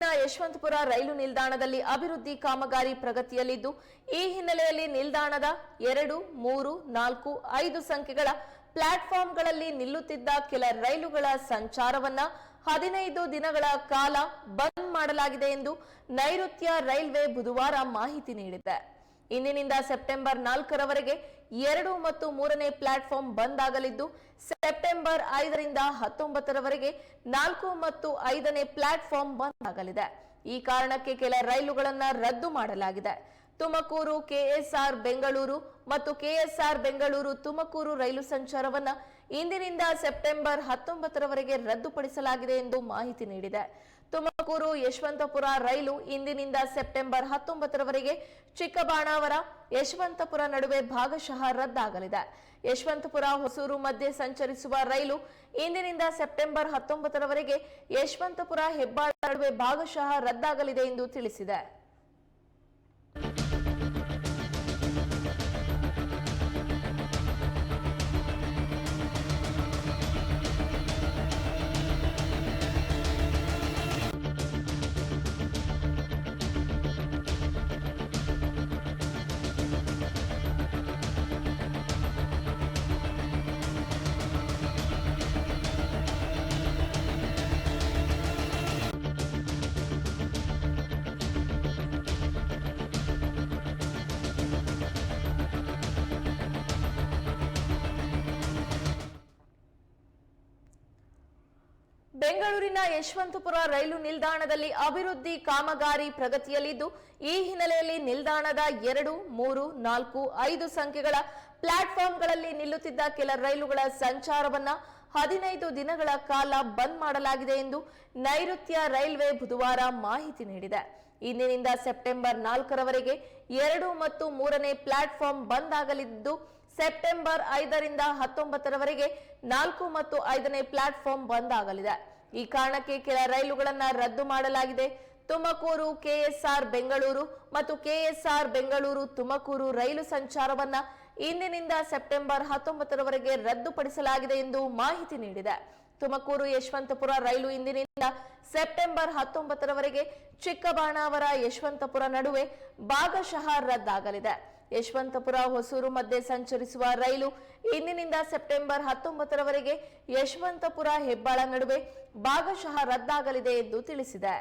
ಯಶವಂತಪುರ ರೈಲು ನಿಲ್ದಾಣದಲ್ಲಿ ಅಭಿವೃದ್ಧಿ ಕಾಮಗಾರಿ ಪ್ರಗತಿಯಲ್ಲಿದ್ದು, ಈ ಹಿನ್ನೆಲೆಯಲ್ಲಿ ನಿಲ್ದಾಣದ ಎರಡು, ಮೂರು, ನಾಲ್ಕು, ಐದು ಸಂಖ್ಯೆಗಳ ಪ್ಲಾಟ್ಫಾರ್ಮ್ಗಳಲ್ಲಿ ನಿಲ್ಲುತ್ತಿದ್ದ ಕೆಲ ರೈಲುಗಳ ಸಂಚಾರವನ್ನ ಹದಿನೈದು ದಿನಗಳ ಕಾಲ ಬಂದ್ ಮಾಡಲಾಗಿದೆ ಎಂದು ನೈಋತ್ಯ ರೈಲ್ವೆ ಬುಧವಾರ ಮಾಹಿತಿ ನೀಡಿದೆ. ಇಂದಿನಿಂದ ಸೆಪ್ಟೆಂಬರ್ ನಾಲ್ಕರವರೆಗೆ ಎರಡು ಮತ್ತು ಮೂರನೇ ಪ್ಲಾಟ್ಫಾರ್ಮ್ ಬಂದ್ ಆಗಲಿದ್ದು ಸೆಪ್ಟೆಂಬರ್ ಐದರಿಂದ ಹತ್ತೊಂಬತ್ತರವರೆಗೆ ನಾಲ್ಕು ಮತ್ತು ಐದನೇ ಪ್ಲಾಟ್ಫಾರ್ಮ್ ಬಂದ್ ಆಗಲಿದೆ ಈ ಕಾರಣಕ್ಕೆ ಕೆಲ ರೈಲುಗಳನ್ನು ರದ್ದು ಮಾಡಲಾಗಿದೆ. ತುಮಕೂರು ಕೆಎಸ್ಆರ್ ಬೆಂಗಳೂರು ಮತ್ತು ಕೆಎಸ್ಆರ್ ಬೆಂಗಳೂರು ತುಮಕೂರು ರೈಲು ಸಂಚಾರವನ್ನು ಇಂದಿನಿಂದ ಸೆಪ್ಟೆಂಬರ್ ಹತ್ತೊಂಬತ್ತರವರೆಗೆ ರದ್ದುಪಡಿಸಲಾಗಿದೆ ಎಂದು ಮಾಹಿತಿ ನೀಡಿದೆ. ತುಮಕೂರು ಯಶವಂತಪುರ ರೈಲು ಇಂದಿನಿಂದ ಸೆಪ್ಟೆಂಬರ್ ಹತ್ತೊಂಬತ್ತರವರೆಗೆ ಚಿಕ್ಕಬಾಣಾವರ ಯಶವಂತಪುರ ನಡುವೆ ಭಾಗಶಃ ರದ್ದಾಗಲಿದೆ. ಯಶವಂತಪುರ ಹೊಸೂರು ಮಧ್ಯೆ ಸಂಚರಿಸುವ ರೈಲು ಇಂದಿನಿಂದ ಸೆಪ್ಟೆಂಬರ್ ಹತ್ತೊಂಬತ್ತರವರೆಗೆ ಯಶವಂತಪುರ ಹೆಬ್ಬಾಳ ನಡುವೆ ಭಾಗಶಃ ರದ್ದಾಗಲಿದೆ ಎಂದು ತಿಳಿಸಿದೆ. ಬೆಂಗಳೂರಿನ ಯಶವಂತಪುರ ರೈಲು ನಿಲ್ದಾಣದಲ್ಲಿ ಅಭಿವೃದ್ಧಿ ಕಾಮಗಾರಿ ಪ್ರಗತಿಯಲ್ಲಿದ್ದು, ಈ ಹಿನ್ನೆಲೆಯಲ್ಲಿ ನಿಲ್ದಾಣದ ಎರಡು, ಮೂರು, ನಾಲ್ಕು, ಐದು ಸಂಖ್ಯೆಗಳ ಪ್ಲಾಟ್ಫಾರ್ಮ್ಗಳಲ್ಲಿ ನಿಲ್ಲುತ್ತಿದ್ದ ಕೆಲ ರೈಲುಗಳ ಸಂಚಾರವನ್ನ ಹದಿನೈದು ದಿನಗಳ ಕಾಲ ಬಂದ್ ಮಾಡಲಾಗಿದೆ ಎಂದು ನೈಋತ್ಯ ರೈಲ್ವೆ ಬುಧವಾರ ಮಾಹಿತಿ ನೀಡಿದೆ. ಇಂದಿನಿಂದ ಸೆಪ್ಟೆಂಬರ್ ನಾಲ್ಕರವರೆಗೆ ಎರಡು ಮತ್ತು ಮೂರನೇ ಪ್ಲಾಟ್ಫಾರ್ಮ್ ಬಂದ್ ಆಗಲಿದ್ದು, ಸೆಪ್ಟೆಂಬರ್ ಐದರಿಂದ ಹತ್ತೊಂಬತ್ತರವರೆಗೆ ನಾಲ್ಕು ಮತ್ತು ಐದನೇ ಪ್ಲಾಟ್ಫಾರ್ಮ್ ಬಂದ್ ಆಗಲಿದೆ. ಈ ಕಾರಣಕ್ಕೆ ಕೆಲ ರೈಲುಗಳನ್ನು ರದ್ದು ಮಾಡಲಾಗಿದೆ. ತುಮಕೂರು ಕೆಎಸ್ಆರ್ ಬೆಂಗಳೂರು ಮತ್ತು ಕೆಎಸ್ಆರ್ ಬೆಂಗಳೂರು ತುಮಕೂರು ರೈಲು ಸಂಚಾರವನ್ನ ಇಂದಿನಿಂದ ಸೆಪ್ಟೆಂಬರ್ ಹತ್ತೊಂಬತ್ತರವರೆಗೆ ರದ್ದುಪಡಿಸಲಾಗಿದೆ ಎಂದು ಮಾಹಿತಿ ನೀಡಿದೆ. ತುಮಕೂರು ಯಶವಂತಪುರ ರೈಲು ಇಂದಿನಿಂದ ಸೆಪ್ಟೆಂಬರ್ ಹತ್ತೊಂಬತ್ತರವರೆಗೆ ಚಿಕ್ಕಬಾಣಾವರ ಯಶವಂತಪುರ ನಡುವೆ ಭಾಗಶಃ ರದ್ದಾಗಲಿದೆ. ಯಶವಂತಪುರ ಹೊಸೂರು ಮಧ್ಯೆ ಸಂಚರಿಸುವ ರೈಲು ಇಂದಿನಿಂದ ಸೆಪ್ಟೆಂಬರ್ ಹತ್ತೊಂಬತ್ತರವರೆಗೆ ಯಶವಂತಪುರ ಹೆಬ್ಬಾಳ ನಡುವೆ ಭಾಗಶಃ ರದ್ದಾಗಲಿದೆ ಎಂದು ತಿಳಿಸಿದೆ.